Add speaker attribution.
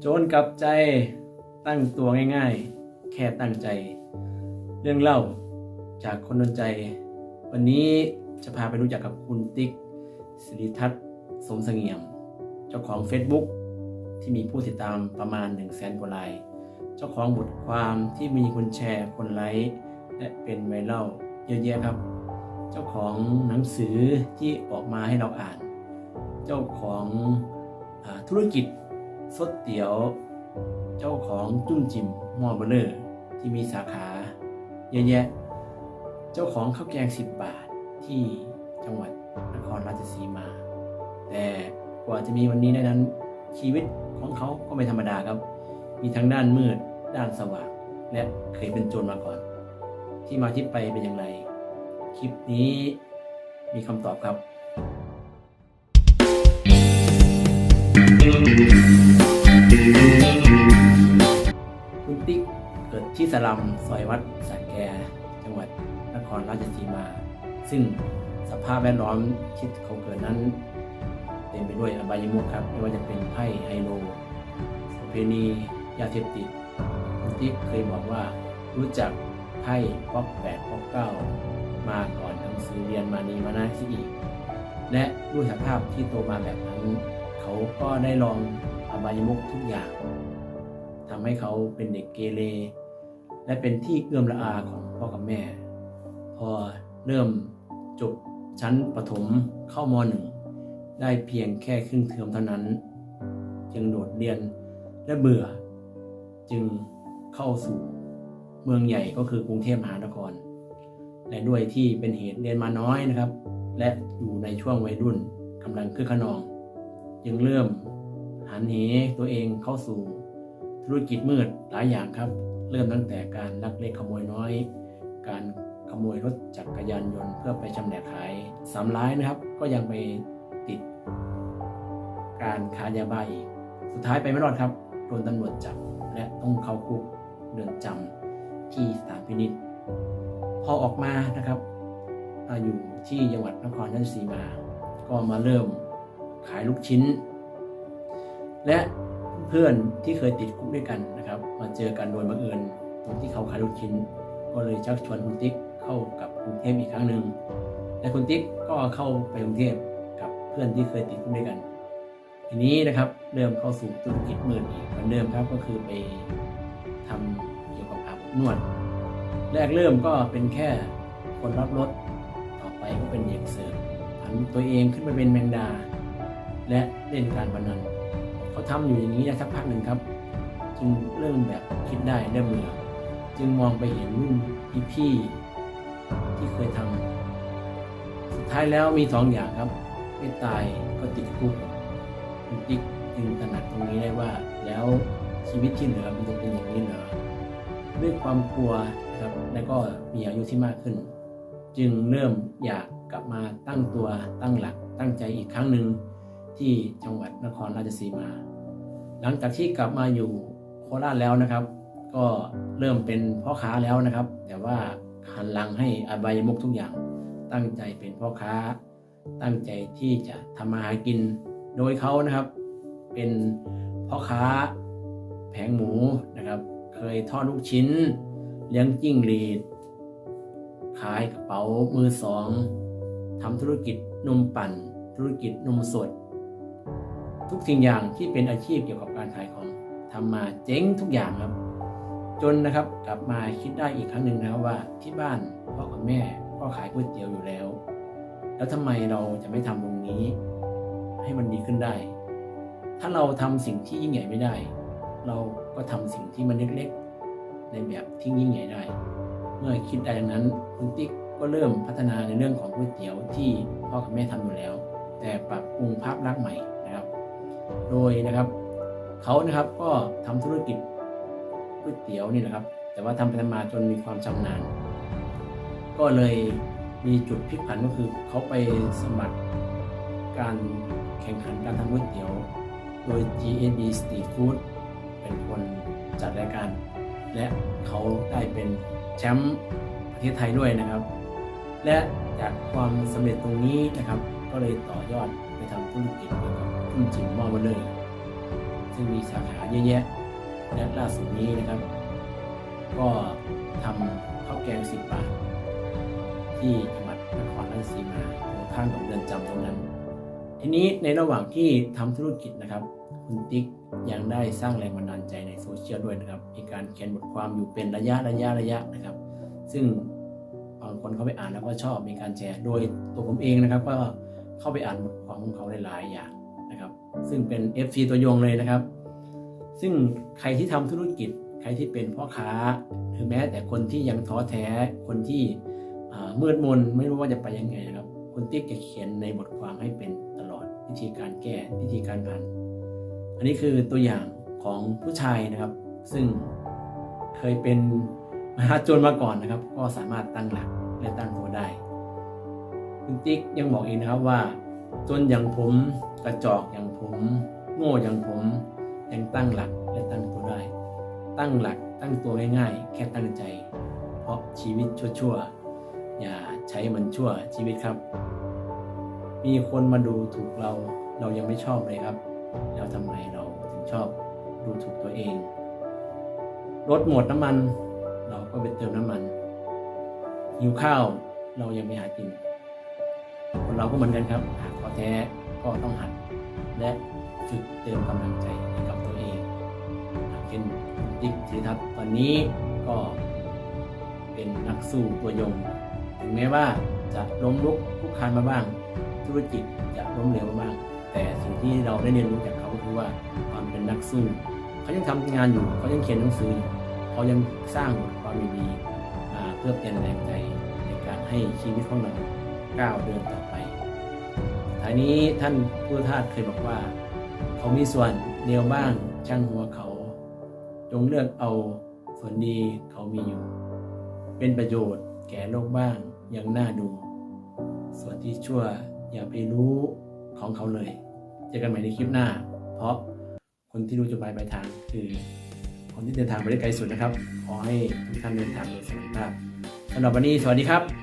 Speaker 1: โจรกลับใจตั้งตัวง่ายๆ แค่ตั้งใจ เรื่องเล่าจากคนดนใจ วันนี้จะพาไปรู้จักกับคุณติ๊กสิริทัศน์สมเสงี่ยม เจ้าของ Facebook ที่มีผู้ติดตามประมาณ 1 0 0 0 0แสนกว่าไลค์เจ้าของบทความที่มีคนแชร์คนไลค์และเป็นไวรัลเยอะแยะครับ เจ้าของหนังสือที่ออกมาให้เราอ่าน เจ้าของอธุรกิจ สดเตี๋ยว เจ้าของจุ้มจิมมอเบอร์เลอร์ที่มีสาขาเยอะแยะ เจ้าของข้าวแกง10บาทที่จังหวัดนครราชสีมา แต่กว่าจะมีวันนี้ได้นั้นชีวิตของเขาก็ไม่ธรรมดาครับ มีทั้งด้านมืด ด้านสว่าง และเคยเป็นโจรมาก่อน ที่มาที่ไปเป็นอย่างไร คลิปนี้มีคำตอบครับคุณ สลัมซอยวัดสระแก จังหวัดนครราชสีมา ซึ่งสภาพแวดล้อมที่เขาเกิดนั้นเต็มไปด้วยอบายมุขครับไม่ว่าจะเป็นไพ่ไฮโลเพณียาเสพติดคุณติ๊กเคยบอกว่ารู้จักไพ่ป๊อกแปดป๊อกเก้ามาก่อนหนังสือเรียนมานีมานาซิอีก และด้วยสภาพที่โตมาแบบนั้น เขาก็ได้ลองอบายมุขทุกอย่างทำให้เขาเป็นเด็กเกเร และเป็นที่เอื้อมละอาของพ่อกับแม่ พอเริ่มจบชั้นประถมเข้ามหนึ่งได้เพียงแค่ครึ่งเทอมเท่านั้น จึงโดดเรียนและเบื่อ จึงเข้าสู่เมืองใหญ่ก็คือกรุงเทพมหานคร และด้วยที่เป็นเหตุเรียนมาน้อยนะครับ และอยู่ในช่วงวัยรุ่นกำลังคึกขนอง จึงเริ่มหันเหตัวเองเข้าสู่ธุรกิจมืดหลายอย่างครับ เริ่มตั้งแต่การลักเล็กขโมยน้อย การขโมยรถจักรยานยนต์เพื่อไปจำหน่ายขายสามร้ายนะครับ ก็ยังไปติด การค้ายาบ้าอีก สุดท้ายไปไม่รอดครับโดนตำรวจจับและต้องเข้าคุกเดือนจำที่สถานพินิษพอออกมานะครับมาอยู่ที่จังหวัดนครราชสีมา ก็มาเริ่มขายลูกชิ้น และ เพื่อนที่เคยติดคุกด้วยกันนะครับมาเจอกันโดยบังเอิญตรงที่เขาขายลูกชิ้น ก็เลยชักชวนคุณติ๊กเข้ากับกรุงเทพอีกครั้งหนึ่งและคุณติ๊กก็เข้าไปกรุงเทพกับเพื่อนที่เคยติดคุกด้วยกัน ทีนี้นะครับเริ่มเข้าสู่ธุรกิจมืดอีกเหมือนเดิมครับก็คือไปทำเกี่ยวกับอาบอบนวด แรกเริ่มก็เป็นแค่คนรับรถต่อไปก็เป็นเด็กเสิร์ฟผันตัวเองขึ้นไปเป็นแมงดา และเล่นการพนัน เขาทำอยู่อย่างนี้ได้สักพักหนึ่งครับ จึงเริ่มแบบคิดได้เริ่มเบื่อจึงมองไปเห็นรุ่นพี่ๆที่เคยทำสุดท้ายแล้วมีสองอย่างครับไม่ตายก็ติดคุกคุณติ๊กจึงตระหนักตรงนี้ได้ว่า แล้วชีวิตที่เหลือมันจะเป็นอย่างนี้เหรอด้วยความกลัวครับและก็มีอายุที่มากขึ้น จึงเริ่มอยากกลับมาตั้งตัวตั้งหลักตั้งใจอีกครั้งหนึ่ง ที่จังหวัดนครราชสีมา หลังจากที่กลับมาอยู่โคราชแล้วนะครับ ก็เริ่มเป็นพ่อค้าแล้วนะครับ แต่ว่าหันหลังให้อบายมุกทุกอย่าง ตั้งใจเป็นพ่อค้า ตั้งใจที่จะทำมาหากิน โดยเขานะครับ เป็นพ่อค้าแผงหมูนะครับ เคยทอดลูกชิ้น เลี้ยงจิ้งหรีด ขายกระเป๋ามือสองทำธุรกิจนมปั่น ธุรกิจนมสด ทุกสิ่งอย่างที่เป็นอาชีพเกี่ยวกับการขายของทำมาเจ๊งทุกอย่างครับ จนนะครับกลับมาคิดได้อีกครั้งหนึ่งนะครับว่าที่บ้านพ่อกับแม่ก็ขายก๋วยเตี๋ยวอยู่แล้ว แล้วทำไมเราจะไม่ทำตรงนี้ ให้มันดีขึ้นได้ ถ้าเราทำสิ่งที่ยิ่งใหญ่ไม่ได้ เราก็ทำสิ่งที่มันเล็กๆในแบบที่ยิ่งใหญ่ได้ เมื่อคิดได้ดังนั้นคุณติ๊กก็เริ่มพัฒนาในเรื่องของก๋วยเตี๋ยวที่พ่อกับแม่ทำอยู่แล้ว แต่ปรับปรุงภาพลักษณ์ใหม่ โดยนะครับเขานะครับก็ทำธุรกิจก๋วยเตี๋ยวนี่นะครับ แต่ว่าทำไปทำมาจนมีความชำนาญ ก็เลยมีจุดพลิกผันก็คือเขาไปสมัครการแข่งขันการทำก๋วยเตี๋ยว โดย GAB Street Food เป็นคนจัดรายการ และเขาได้เป็นแชมป์ประเทศไทยด้วยนะครับ และจากความสำเร็จตรงนี้นะครับ ก็เลยต่อยอดไปทำธุรกิจเกี่ยวกับ ทุ่นจิมมอเบอร์เลยซึ่งซึ่งมีสาขาเยอะแยะและล่าสุดนี้นะครับ ก็ทำข้าวแกงสิบบาท ที่จังหวัดนครราชสีมาตรงข้ามกับเรือนจำตรงนั้น ทีนี้ในระหว่างที่ทำธุรกิจนะครับ คุณติ๊กยังได้สร้างแรงบันดาลใจในโซเชียลด้วยนะครับมีการเขียนบทความอยู่เป็นระยะระยะระยะนะครับ ซึ่งบางคนเข้าไปอ่านแล้วก็ชอบมีการแชร์โดยตัวผมเองนะครับ ก็เข้าไปอ่านบทความของเขาหลายๆอย่าง ซึ่งเป็น FC ตัวยงเลยนะครับ ซึ่งใครที่ทำธุรกิจ ใครที่เป็นพ่อค้า หรือแม้แต่คนที่ยังท้อแท้ คนที่อ่ามืดมนไม่รู้ว่าจะไปยังไงนะครับ คุณติ๊กจะเขียนในบทความให้เป็นตลอดวิธีการแก้วิธีการผ่าน อันนี้คือตัวอย่างของผู้ชายนะครับ ซึ่งเคยเป็นมหาโจรมาก่อนนะครับ ก็สามารถตั้งหลักและตั้งตัวได้ คุณติ๊กยังบอกอีกนะครับว่า จนอย่างผมกระจอกอย่างผม โง่อย่างผมยังตั้งหลักและตั้งตัวได้ ตั้งหลักตั้งตัวง่ายๆ แค่ตั้งใจ เพราะชีวิตชั่วๆ อย่าใช้มันชั่วชีวิตครับ มีคนมาดูถูกเราเรายังไม่ชอบเลยครับ แล้วทำไมเราถึงชอบดูถูกตัวเองรถหมดน้ำมัน เราก็ไปเติมน้ำมันหิวข้าวเรายังไม่หากินคนเราก็เหมือนกันครับ แท้ก็ต้องหัด และฝึกเติมกำลังใจให้กับตัวเองย่างเช่นคุณติ๊กธีรทัศน์ตอนนี้ก็เป็นนักสู้ตัวยง ถึงแม้ว่าจะล้มลุกคุกคานมาบ้าง ธุรกิจจะล้มเหลวมาบ้าง แต่สิ่งที่เราได้เรียนรู้จากเขาก็คือว่าความเป็นนักสู้ เขายังทำงานอยู่ เขายังเขียนหนังสืออยู่เขายังสร้างบทความดีๆเพื่อเป็นแรงใจในการให้ชีวิตของเราก้าวเดินต่อ ไปท้ายนี้ท่านผู้ทาสเคยบอกว่า เขามีส่วนเดียวบ้างช่างหัวเขา จงเลือกเอาส่วนดีเขามีอยู่ เป็นประโยชน์แก่โลกบ้างยังน่าดู ส่วนที่ชั่วอย่าไปรู้ของเขาเลย เจอกันใหม่ในคลิปหน้า เพราะคนที่รู้จุดหมายปลายทางคือคนที่เดินทางไปได้ไกลสุดนะครับ ขอให้ทุกท่านเดินทางโดยสวัสดิภาพสำหรับวันนี้สวัสดีครับ